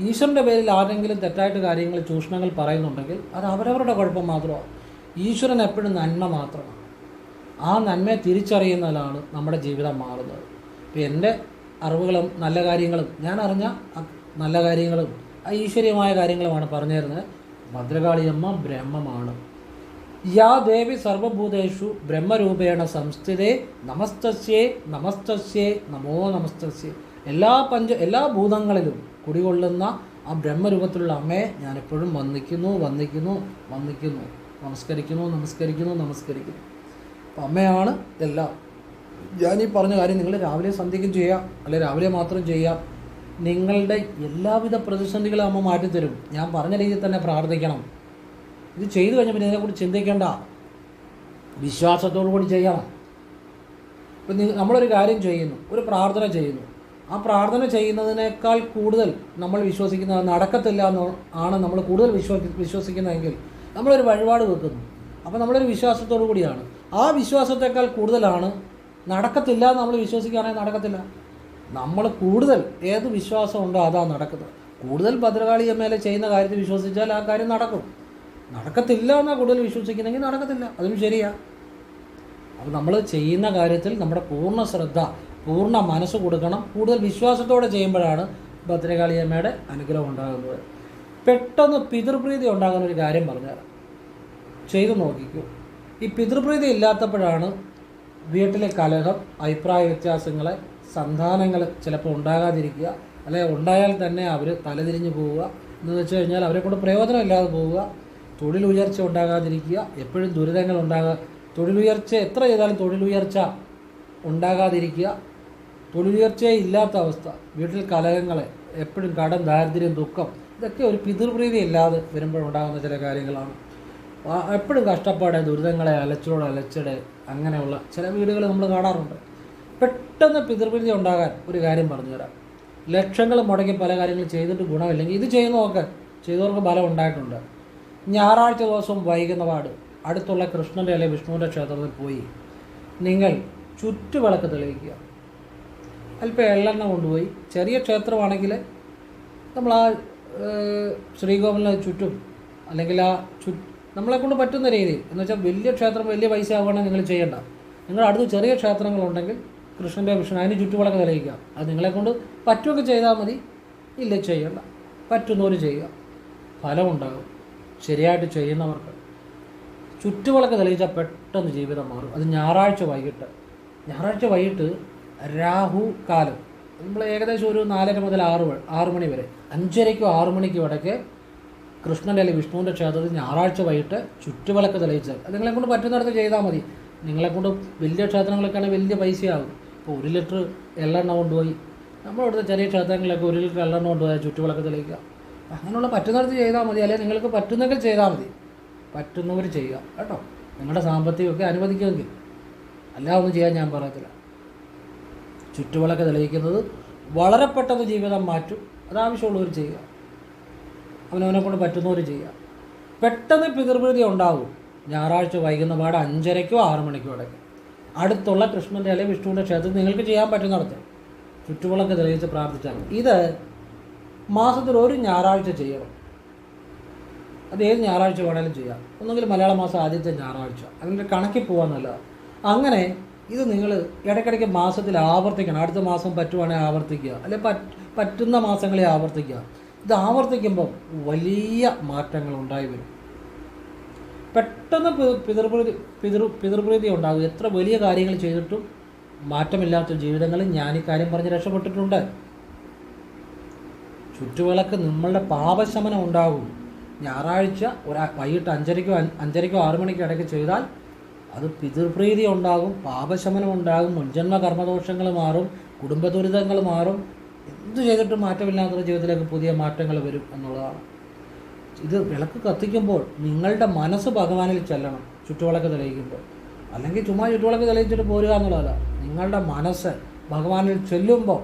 ഈശ്വരന്റെ പേരിൽ ആരെങ്കിലും തെറ്റായിട്ട് കാര്യങ്ങൾ ചൂഷണങ്ങൾ പറയുന്നുണ്ടെങ്കിൽ അത് അവരവരുടെ കുഴപ്പം മാത്രമാണ്. ഈശ്വരൻ എപ്പോഴും നന്മ മാത്രമാണ്. ആ നന്മയെ തിരിച്ചറിയുന്നതിലാണ് നമ്മുടെ ജീവിതം മാറുന്നത്. എന്റെ അറിവുകളും നല്ല കാര്യങ്ങളും ഞാൻ അറിഞ്ഞ നല്ല കാര്യങ്ങളും ഐശ്വര്യമായ കാര്യങ്ങളുമാണ് പറഞ്ഞു തരുന്നത് ഭദ്രകാളിയമ്മ ബ്രഹ്മമാണ്. യാ ദേവി സർവഭൂതേഷു ബ്രഹ്മരൂപേണ സംസ്ഥിതേ നമസ്തസ്യേ നമസ്തസ്യേ നമോ നമസ്തസ്യേ. എല്ലാ പഞ്ച എല്ലാ ഭൂതങ്ങളിലും കുടികൊള്ളുന്ന ആ ബ്രഹ്മരൂപത്തിലുള്ള അമ്മയെ ഞാൻ എപ്പോഴും വന്ദിക്കുന്നു വന്ദിക്കുന്നു വന്ദിക്കുന്നു. നമസ്കരിക്കുന്നു നമസ്കരിക്കുന്നു നമസ്കരിക്കുന്നു. അമ്മയാണ് ഇതെല്ലാം. ഞാൻ ഈ പറഞ്ഞ കാര്യം നിങ്ങൾ രാവിലെ സന്ധ്യയ്ക്കും ചെയ്യാം അല്ലെ രാവിലെ മാത്രം ചെയ്യാം. നിങ്ങളുടെ എല്ലാവിധ പ്രതിസന്ധികളും അമ്മ മാറ്റിത്തരും. ഞാൻ പറഞ്ഞ രീതിയിൽ തന്നെ പ്രാർത്ഥിക്കണം. ഇത് ചെയ്തു കഴിഞ്ഞാൽ പിന്നെ ഇതിനെക്കുറിച്ച് ചിന്തിക്കേണ്ട. വിശ്വാസത്തോടു കൂടി ചെയ്യണം. ഇപ്പം നമ്മളൊരു കാര്യം ചെയ്യുന്നു ഒരു പ്രാർത്ഥന ചെയ്യുന്നു. ആ പ്രാർത്ഥന ചെയ്യുന്നതിനേക്കാൾ കൂടുതൽ നമ്മൾ വിശ്വസിക്കുന്നത് നടക്കത്തില്ല എന്ന് ആണ് നമ്മൾ കൂടുതൽ വിശ്വസി വിശ്വസിക്കുന്നതെങ്കിൽ നമ്മളൊരു വഴിപാട് വെക്കുന്നു. അപ്പോൾ നമ്മളൊരു വിശ്വാസത്തോടു കൂടിയാണ്. ആ വിശ്വാസത്തെക്കാൾ കൂടുതലാണ് നടക്കത്തില്ല എന്ന് നമ്മൾ വിശ്വസിക്കുകയാണെങ്കിൽ നടക്കത്തില്ല. നമ്മൾ കൂടുതൽ ഏത് വിശ്വാസം ഉണ്ടോ അതാ നടക്കുന്നത്. കൂടുതൽ ഭദ്രകാളി എം എൽ എ ചെയ്യുന്ന കാര്യത്തിൽ വിശ്വസിച്ചാൽ ആ കാര്യം നടക്കും. നടക്കത്തില്ല എന്നാണ് കൂടുതൽ വിശ്വസിക്കുന്നെങ്കിൽ നടക്കത്തില്ല. അതും ശരിയാ. അപ്പോൾ നമ്മൾ ചെയ്യുന്ന കാര്യത്തിൽ നമ്മുടെ പൂർണ ശ്രദ്ധ പൂർണ മനസ്സ് കൊടുക്കണം. കൂടുതൽ വിശ്വാസത്തോടെ ചെയ്യുമ്പോഴാണ് ഭദ്രകാളി അമ്മയുടെ അനുഗ്രഹം ഉണ്ടാകുന്നത്. പെട്ടെന്ന് പിതൃപ്രീതി ഉണ്ടാകുന്ന ഒരു കാര്യം പറഞ്ഞുതരാം. ചെയ്തു നോക്കിക്കൂ. ഈ പിതൃപ്രീതി ഇല്ലാത്തപ്പോഴാണ് വീട്ടിലെ കലഹം അഭിപ്രായ വ്യത്യാസങ്ങൾ സന്താനങ്ങൾ ചിലപ്പോൾ ഉണ്ടാകാതിരിക്കുക. അല്ലെ ഉണ്ടായാൽ തന്നെ അവർ തലതിരിഞ്ഞു പോവുക. എന്ന് വെച്ച് കഴിഞ്ഞാൽ അവരെ കൊണ്ട് പ്രയോജനമില്ലാതെ പോവുക. തൊഴിലുയർച്ച ഉണ്ടാകാതിരിക്കുക. എപ്പോഴും ദുരിതങ്ങൾ ഉണ്ടാകുക തൊഴിലുയർച്ച എത്ര ചെയ്താലും തൊഴിലുയർച്ച ഉണ്ടാകാതിരിക്കുക. തൊഴിലുയർച്ചയെ ഇല്ലാത്ത അവസ്ഥ. വീട്ടിൽ കലഹങ്ങൾ എപ്പോഴും കടം ദാരിദ്ര്യം ദുഃഖം ഇതൊക്കെ ഒരു പിതൃപ്രീതി ഇല്ലാതെ വരുമ്പോഴുണ്ടാകുന്ന ചില കാര്യങ്ങളാണ്. എപ്പോഴും കഷ്ടപ്പാട് ദുരിതങ്ങളെ അലച്ചോട് അലച്ചട് അങ്ങനെയുള്ള ചില വീടുകൾ നമ്മൾ കാണാറുണ്ട്. പെട്ടെന്ന് പിതൃപ്രീതി ഉണ്ടാകാൻ ഒരു കാര്യം പറഞ്ഞു തരാം ലക്ഷങ്ങൾ മുടക്കി പല കാര്യങ്ങളും ചെയ്തിട്ട് ഗുണമില്ലെങ്കിൽ ഇത് ചെയ്യുന്നതൊക്കെ ചെയ്തവർക്ക് ഫലം ഉണ്ടായിട്ടുണ്ട്. ഞായറാഴ്ച ദിവസം വൈകുന്ന പാട് അടുത്തുള്ള കൃഷ്ണന്റെ അല്ലെങ്കിൽ വിഷ്ണുവിന്റെ ക്ഷേത്രത്തിൽ പോയി നിങ്ങൾ ചുറ്റുവിളക്ക് തെളിയിക്കുക. അല്പം എള്ളെണ്ണ കൊണ്ടുപോയി. ചെറിയ ക്ഷേത്രമാണെങ്കിൽ നമ്മൾ ആ ശ്രീകോവിലിന് ചുറ്റും അല്ലെങ്കിൽ ആ ചു നമ്മളെ കൊണ്ട് പറ്റുന്ന രീതിയിൽ എന്ന് വെച്ചാൽ വലിയ ക്ഷേത്രം വലിയ പൈസ ആവുകയാണെങ്കിൽ നിങ്ങൾ ചെയ്യേണ്ട. നിങ്ങൾ അടുത്ത് ചെറിയ ക്ഷേത്രങ്ങളുണ്ടെങ്കിൽ കൃഷ്ണന്റെ വിഷ്ണു അതിന് ചുറ്റുപാടൊക്കെ തെളിയിക്കുക. അത് നിങ്ങളെ കൊണ്ട് പറ്റുമൊക്കെ ചെയ്താൽ മതി. ഇല്ല ചെയ്യണ്ട. പറ്റുന്നവർ ചെയ്യുക. ഫലമുണ്ടാകും. ശരിയായിട്ട് ചെയ്യുന്നവർക്ക് ചുറ്റുവിളക്ക് തെളിയിച്ചാൽ പെട്ടെന്ന് ജീവിതം മാറും. അത് ഞായറാഴ്ച വൈകിട്ട്. ഞായറാഴ്ച വൈകിട്ട് രാഹു കാലം. നമ്മൾ ഏകദേശം ഒരു നാലര മുതൽ ആറ് ആറ് മണി വരെ. അഞ്ചരയ്ക്കും ആറു മണിക്കും ഇടയ്ക്ക് കൃഷ്ണന്റെ അല്ലെങ്കിൽ വിഷ്ണുവിന്റെ ക്ഷേത്രത്തിൽ ഞായറാഴ്ച വൈകിട്ട് ചുറ്റുവിളക്ക് തെളിയിച്ചാൽ അത് നിങ്ങളെ കൊണ്ട് പറ്റുന്നിടത്ത് ചെയ്താൽ മതി. നിങ്ങളെ കൊണ്ട് വലിയ ക്ഷേത്രങ്ങളൊക്കെയാണെങ്കിൽ വലിയ പൈസയാകും ഇപ്പോൾ ഒരു ലിറ്റർ എള്ളെണ്ണ കൊണ്ടുപോയി. നമ്മളിവിടുത്തെ ചെറിയ ക്ഷേത്രങ്ങളിലൊക്കെ ഒരു ലിറ്റർ എള്ളെണ്ണ കൊണ്ടുപോയാൽ ചുറ്റുവിളക്ക് തെളിയിക്കുക. അങ്ങനെയുള്ള പറ്റുന്നിടത്ത് ചെയ്താൽ മതി. അല്ലെങ്കിൽ നിങ്ങൾക്ക് പറ്റുന്നെങ്കിൽ ചെയ്താൽ മതി. പറ്റുന്നവർ ചെയ്യുക. കേട്ടോ? നിങ്ങളുടെ സാമ്പത്തികമൊക്കെ അനുവദിക്കുമെങ്കിൽ. അല്ലാതെ ഒന്നും ചെയ്യാൻ ഞാൻ പറയത്തില്ല. ചുറ്റുവിളക്ക് തെളിയിക്കുന്നത് വളരെ പെട്ടെന്ന് ജീവിതം മാറ്റും. അത് ആവശ്യമുള്ളവർ ചെയ്യുക. അവനവനെ കൊണ്ട് പറ്റുന്നവർ ചെയ്യുക പെട്ടെന്ന് പിതൃപ്രീതി ഉണ്ടാകും ഞായറാഴ്ച വൈകുന്ന പാട് അഞ്ചരയ്ക്കോ ആറു മണിക്കോ ഇടയ്ക്ക്. അടുത്തുള്ള കൃഷ്ണന്റെ അല്ലെങ്കിൽ വിഷ്ണുവിന്റെ ക്ഷേത്രത്തിൽ നിങ്ങൾക്ക് ചെയ്യാൻ പറ്റും പറ്റുന്നിടത്ത് ചുറ്റുവിളക്ക് തെളിയിച്ച് പ്രാർത്ഥിച്ചാൽ ഇത് മാസത്തിൽ ഒരു ഞായറാഴ്ച ചെയ്യണം. അത് ഏത് ഞായറാഴ്ച വേണേലും ചെയ്യാം. ഒന്നുകിൽ മലയാള മാസം ആദ്യത്തെ ഞായറാഴ്ച. അതിന്റെ കണക്കിൽ പോകാൻ നല്ലതാണ് അങ്ങനെ ഇത് നിങ്ങൾ ഇടയ്ക്കിടയ്ക്ക് മാസത്തിൽ ആവർത്തിക്കണം. അടുത്ത മാസം പറ്റുവാണെങ്കിൽ ആവർത്തിക്കുക. അല്ലെങ്കിൽ പറ്റുന്ന മാസങ്ങളെ ആവർത്തിക്കുക. ഇത് ആവർത്തിക്കുമ്പോൾ വലിയ മാറ്റങ്ങൾ ഉണ്ടായി വരും. പെട്ടെന്ന് പിതൃപ്രീതി പിതൃ പിതൃപ്രീതി ഉണ്ടാകും. എത്ര വലിയ കാര്യങ്ങൾ ചെയ്തിട്ടും മാറ്റമില്ലാത്ത ജീവിതങ്ങളിൽ ഞാൻ ഈ കാര്യം പറഞ്ഞ് രക്ഷപ്പെട്ടിട്ടുണ്ട്. ചുറ്റുവിളക്ക് നമ്മളുടെ പാപശമനം ഉണ്ടാകും. ഞായറാഴ്ച ഒരു വൈകിട്ട് അഞ്ചരയ്ക്കോ അഞ്ച് അഞ്ചരയ്ക്കോ ആറു മണിക്കോ ഇടയ്ക്ക് ചെയ്താൽ അത് പിതൃപ്രീതി ഉണ്ടാകും പാപശമനം ഉണ്ടാകും മുൻജന്മ കർമ്മദോഷങ്ങൾ മാറും കുടുംബ ദുരിതങ്ങൾ മാറും എന്ത് ചെയ്തിട്ടും മാറ്റമില്ലാത്ത ജീവിതത്തിലേക്ക് പുതിയ മാറ്റങ്ങൾ വരും എന്നുള്ളതാണ്. ഇത് വിളക്ക് കത്തിക്കുമ്പോൾ നിങ്ങളുടെ മനസ്സ് ഭഗവാനിൽ ചെല്ലണം ചുറ്റുവിളക്ക് തെളിയിക്കുമ്പോൾ. അല്ലെങ്കിൽ ചുമ്മാ ചുറ്റുവിളക്ക് തെളിയിച്ചിട്ട് പോരുക എന്നുള്ളതല്ല. നിങ്ങളുടെ മനസ്സ് ഭഗവാനിൽ ചെല്ലുമ്പോൾ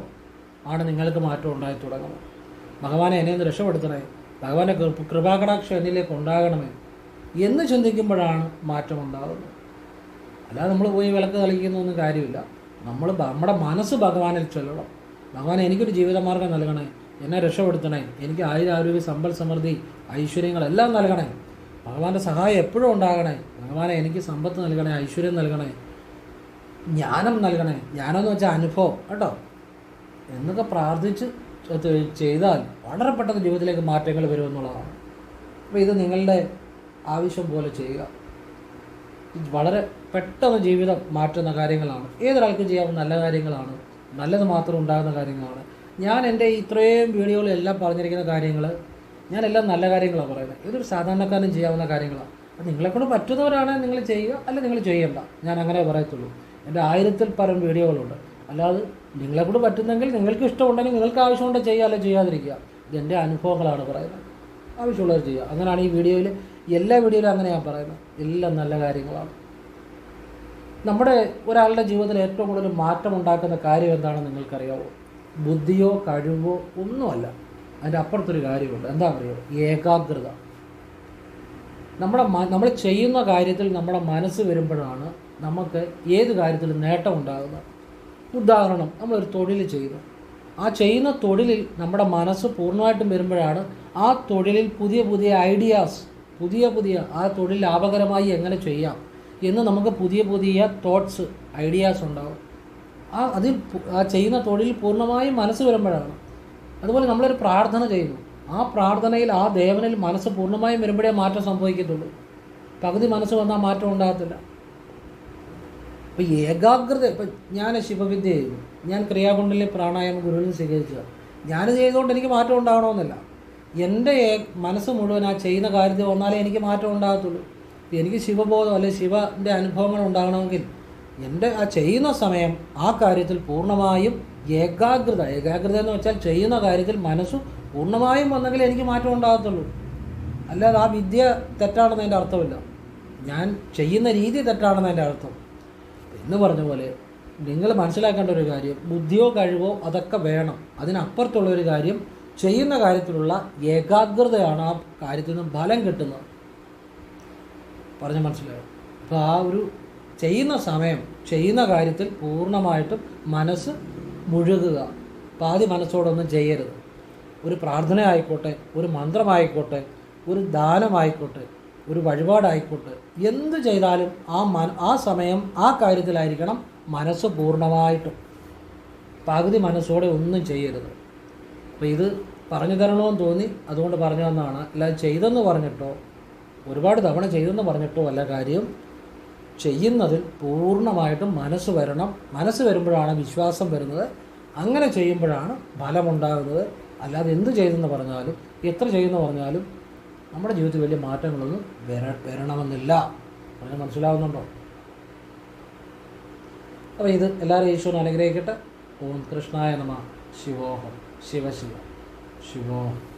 ആണ് നിങ്ങൾക്ക് മാറ്റം ഉണ്ടായി തുടങ്ങുന്നത്. ഭഗവാനെ എന്നെ ഒന്ന് രക്ഷപ്പെടുത്തണേ. ഭഗവാന്റെ കൃപ- കൃപാകടാക്ഷം എന്നിലേക്ക് ഉണ്ടാകണമേ എന്ന് ചിന്തിക്കുമ്പോഴാണ് മാറ്റം ഉണ്ടാകുന്നത് അല്ലാതെ നമ്മൾ പോയി വിളക്ക് തെളിയിക്കുന്നൊന്നും കാര്യമില്ല. നമ്മൾ നമ്മുടെ മനസ്സ് ഭഗവാനിൽ ചൊല്ലണം. ഭഗവാൻ എനിക്കൊരു ജീവിതമാർഗം നൽകണേ. എന്നെ രക്ഷപ്പെടുത്തണേ. എനിക്ക് ആയുരാരോഗ്യ സമ്പൽ സമൃദ്ധി ഐശ്വര്യങ്ങളെല്ലാം നൽകണേ. ഭഗവാന്റെ സഹായം എപ്പോഴും ഉണ്ടാകണേ. ഭഗവാനെ എനിക്ക് സമ്പത്ത് നൽകണേ ഐശ്വര്യം നൽകണേ. ജ്ഞാനം നൽകണേ. ജ്ഞാനം എന്ന് വെച്ചാൽ അനുഭവം കേട്ടോ? എന്നൊക്കെ പ്രാർത്ഥിച്ച് ചെയ്താൽ വളരെ പെട്ടെന്ന് ജീവിതത്തിലേക്ക് മാറ്റങ്ങൾ വരുമെന്നുള്ളതാണ് അപ്പോൾ ഇത് നിങ്ങളുടെ ആവശ്യം പോലെ ചെയ്യുക. വളരെ പെട്ടെന്ന് ജീവിതം മാറ്റുന്ന കാര്യങ്ങളാണ്. ഏതൊരാൾക്കും ചെയ്യാവുന്ന നല്ല കാര്യങ്ങളാണ്. നല്ലത് മാത്രം ഉണ്ടാകുന്ന കാര്യങ്ങളാണ്. ഞാൻ എന്റെ ഇത്രയും വീഡിയോകളെല്ലാം പറഞ്ഞിരിക്കുന്ന കാര്യങ്ങൾ ഞാനെല്ലാം നല്ല കാര്യങ്ങളാണ് പറയുന്നത്. ഇതൊരു സാധാരണക്കാരനും ചെയ്യാവുന്ന കാര്യങ്ങളാണ് അത് നിങ്ങളെക്കൊണ്ട് പറ്റുന്നവരാണ് നിങ്ങൾ ചെയ്യുക അല്ല നിങ്ങൾ ചെയ്യണ്ട. ഞാൻ അങ്ങനെ പറയത്തുള്ളൂ. എന്റെ ആയിരത്തിൽ പരം വീഡിയോകളുണ്ട്. അല്ലാതെ നിങ്ങളെക്കൊണ്ട് പറ്റുന്നെങ്കിൽ നിങ്ങൾക്ക് ഇഷ്ടമുണ്ടെങ്കിൽ നിങ്ങൾക്ക് ആവശ്യമുണ്ടെങ്കിൽ ചെയ്യുക അല്ലെ ചെയ്യാതിരിക്കുക. ഇതെന്റെ അനുഭവങ്ങളാണ് പറയുന്നത്. ആവശ്യമുള്ളവർ ചെയ്യുക. അങ്ങനെയാണ് ഈ വീഡിയോയിൽ എല്ലാ വീഡിയോയിലും അങ്ങനെ ഞാൻ പറയുന്നത്. എല്ലാം നല്ല കാര്യങ്ങളാണ്. നമ്മുടെ ഒരാളുടെ ജീവിതത്തിൽ ഏറ്റവും കൂടുതൽ മാറ്റം ഉണ്ടാക്കുന്ന കാര്യം എന്താണെന്ന് നിങ്ങൾക്കറിയാവോ? ബുദ്ധിയോ കഴിവോ ഒന്നുമല്ല. അതിന്റെ അപ്പുറത്തൊരു കാര്യമുണ്ട്. എന്താ പറയുക ഏകാഗ്രത. നമ്മുടെ നമ്മൾ ചെയ്യുന്ന കാര്യത്തിൽ നമ്മുടെ മനസ്സ് വരുമ്പോഴാണ് നമുക്ക് ഏത് കാര്യത്തിലും നേട്ടം ഉണ്ടാകുന്നത്. ഉദാഹരണം നമ്മളൊരു തൊഴിൽ ചെയ്യുന്നു. ആ ചെയ്യുന്ന തൊഴിലിൽ നമ്മുടെ മനസ്സ് പൂർണമായിട്ടും വരുമ്പോഴാണ് ആ തൊഴിലിൽ പുതിയ പുതിയ ഐഡിയാസ് പുതിയ പുതിയ ആ തൊഴിൽ ലാഭകരമായി എങ്ങനെ ചെയ്യാം? എന്ന് നമുക്ക് പുതിയ പുതിയ തോട്ട്സ് ഐഡിയാസ് ഉണ്ടാവും. ആ അതിൽ ആ ചെയ്യുന്ന തൊഴിൽ പൂർണമായും മനസ്സ് വരുമ്പോഴാണ്. അതുപോലെ നമ്മളൊരു പ്രാർത്ഥന ചെയ്യുന്നു. ആ പ്രാർത്ഥനയിൽ ആ ദേവനിൽ മനസ്സ് പൂർണമായും വരുമ്പോഴേ മാറ്റം സംഭവിക്കത്തുള്ളൂ. പകുതി മനസ്സ് വന്നാൽ മാറ്റം ഉണ്ടാകത്തില്ല. അപ്പോൾ ഏകാഗ്രത ഇപ്പം ഞാൻ ശിവവിദ്യ ചെയ്തു ഞാൻ ക്രിയാകുണ്ടലിൽ പ്രാണായാമം ഗുരുവിൽ സ്വീകരിച്ചത് ഞാൻ ചെയ്തുകൊണ്ട് എനിക്ക് മാറ്റം ഉണ്ടാകണമെന്നില്ല എന്റെ മനസ്സ് മുഴുവൻ ആ ചെയ്യുന്ന കാര്യത്തിൽ വന്നാലേ എനിക്ക് മാറ്റം ഉണ്ടാകത്തുള്ളൂ. ഇപ്പം എനിക്ക് ശിവബോധം അല്ലെങ്കിൽ ശിവന്റെ അനുഭവങ്ങൾ ഉണ്ടാകണമെങ്കിൽ എന്റെ ആ ചെയ്യുന്ന സമയം ആ കാര്യത്തിൽ പൂർണമായും ഏകാഗ്രത. ഏകാഗ്രത എന്ന് വെച്ചാൽ ചെയ്യുന്ന കാര്യത്തിൽ മനസ്സ് പൂർണമായും വന്നെങ്കിൽ എനിക്ക് മാറ്റം ഉണ്ടാകത്തുള്ളൂ. അല്ലാതെ ആ വിദ്യ തെറ്റാണെന്ന് എന്റെ അർത്ഥമില്ല. ഞാൻ ചെയ്യുന്ന രീതി തെറ്റാണെന്ന് എന്റെ അർത്ഥം. എന്ന് പറഞ്ഞ പോലെ നിങ്ങൾ മനസ്സിലാക്കേണ്ട ഒരു കാര്യം ബുദ്ധിയോ കഴിവോ അതൊക്കെ വേണം. അതിനപ്പുറത്തുള്ള ഒരു കാര്യം ചെയ്യുന്ന കാര്യത്തിലുള്ള ഏകാഗ്രതയാണ് ആ കാര്യത്തിൽ നിന്ന് ഫലം കിട്ടുന്നത്. പറഞ്ഞ മനസ്സിലായോ? അപ്പോൾ ആ ഒരു ചെയ്യുന്ന സമയം ചെയ്യുന്ന കാര്യത്തിൽ പൂർണമായിട്ടും മനസ്സ് മുഴുകുക. പാതി മനസ്സോടൊന്നും ചെയ്യരുത്. ഒരു പ്രാർത്ഥന ആയിക്കോട്ടെ ഒരു മന്ത്രമായിക്കോട്ടെ ഒരു ദാനമായിക്കോട്ടെ ഒരു വഴിപാടായിക്കോട്ടെ എന്ത് ചെയ്താലും ആ മന ആ സമയം ആ കാര്യത്തിലായിരിക്കണം മനസ്സ് പൂർണമായിട്ടും. പകുതി മനസ്സോടെ ഒന്നും ചെയ്യരുത്. അപ്പോൾ ഇത് പറഞ്ഞു തരണമെന്ന് തോന്നി അതുകൊണ്ട് പറഞ്ഞു തന്നതാണ്. അല്ലാതെ ചെയ്തെന്ന് പറഞ്ഞിട്ടോ ഒരുപാട് തവണ ചെയ്തെന്ന് പറഞ്ഞിട്ടോ അല്ല കാര്യം. ചെയ്യുന്നതിൽ പൂർണമായിട്ടും മനസ്സ് വരണം. മനസ്സ് വരുമ്പോഴാണ് വിശ്വാസം വരുന്നത്. അങ്ങനെ ചെയ്യുമ്പോഴാണ് ഫലമുണ്ടാകുന്നത്. അല്ലാതെ എന്ത് ചെയ്തെന്ന് പറഞ്ഞാലും എത്ര ചെയ്യുന്നു പറഞ്ഞാലും നമ്മുടെ ജീവിതത്തിൽ വലിയ മാറ്റങ്ങളൊന്നും വര വരണമെന്നില്ല. പറഞ്ഞാൽ മനസ്സിലാവുന്നുണ്ടോ? അപ്പോൾ ഇത് എല്ലാവരും ഈശ്വരൻ അനുഗ്രഹിക്കട്ടെ. ഓം കൃഷ്ണായ നമ. ശിവോഹം. ശിവശിവ. ശിവോഹം.